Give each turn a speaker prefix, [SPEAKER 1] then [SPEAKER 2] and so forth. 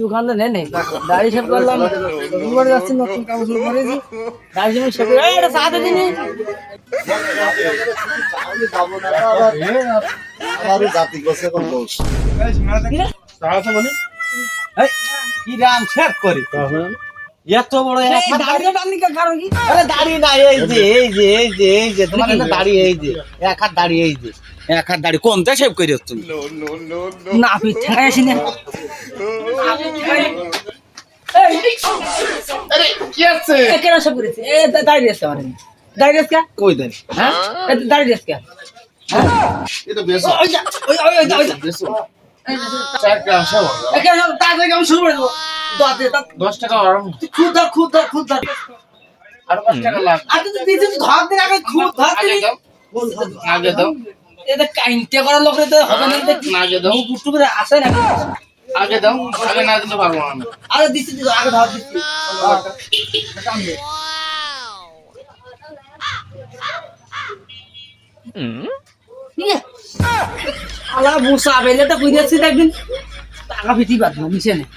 [SPEAKER 1] দোকানটা নেই নেই দাড়ি শেভ করলাম। রবিবার যাচ্ছি নতুন কাগজ করেছি। দাড়ি শেভ শেভ এটা সাথে
[SPEAKER 2] এই, কি রাম শেখ করি? এত বড়
[SPEAKER 1] কারণ কি?
[SPEAKER 2] আরে দাড়ি না এই যে এই যে এই যে এই যে তোমার একটা দাড়ি এই যে এক হাত দাড়ি এই যে। এক হাত দাড়ি। কোনটা শেভ করি তুমি?
[SPEAKER 1] না পিঠা আসি না।
[SPEAKER 3] কি আছে?
[SPEAKER 1] কেন সব করেছে? এ দাড়ি রেস্ট আমার দাড়ি রেস্ট
[SPEAKER 2] কই দাড়ি?
[SPEAKER 1] হ্যাঁ? দাড়ি রেস্ট কে?
[SPEAKER 3] এটা বেশ
[SPEAKER 1] ওই ওই ওই ওই ওই
[SPEAKER 3] বেশ চার গ্রাম সব
[SPEAKER 1] কেন তাড়াতাড়ি আমি শুরু করে দেবো? দাঁত
[SPEAKER 3] দশ টাকা
[SPEAKER 1] খুদ খুদ খুদ ধর
[SPEAKER 3] আর পাঁচ টাকা লাগ
[SPEAKER 1] আগে তো দিতে ধর দিন আগে খুদ ধর দিন
[SPEAKER 3] আগে দাও।
[SPEAKER 1] এটা কাইন্টে করার লোক তো হবে না
[SPEAKER 3] আগে দাও।
[SPEAKER 1] বুট্টু করে আসে না
[SPEAKER 3] আগে দাও আগে না দিতে পারব না।
[SPEAKER 1] আরে দিচ্ছি দিচ্ছি, আগে ধর দিচ্ছি আলা মুসা বেলেটা কইরাছি একদিন টাকা ফিটি পারব মিশে নেই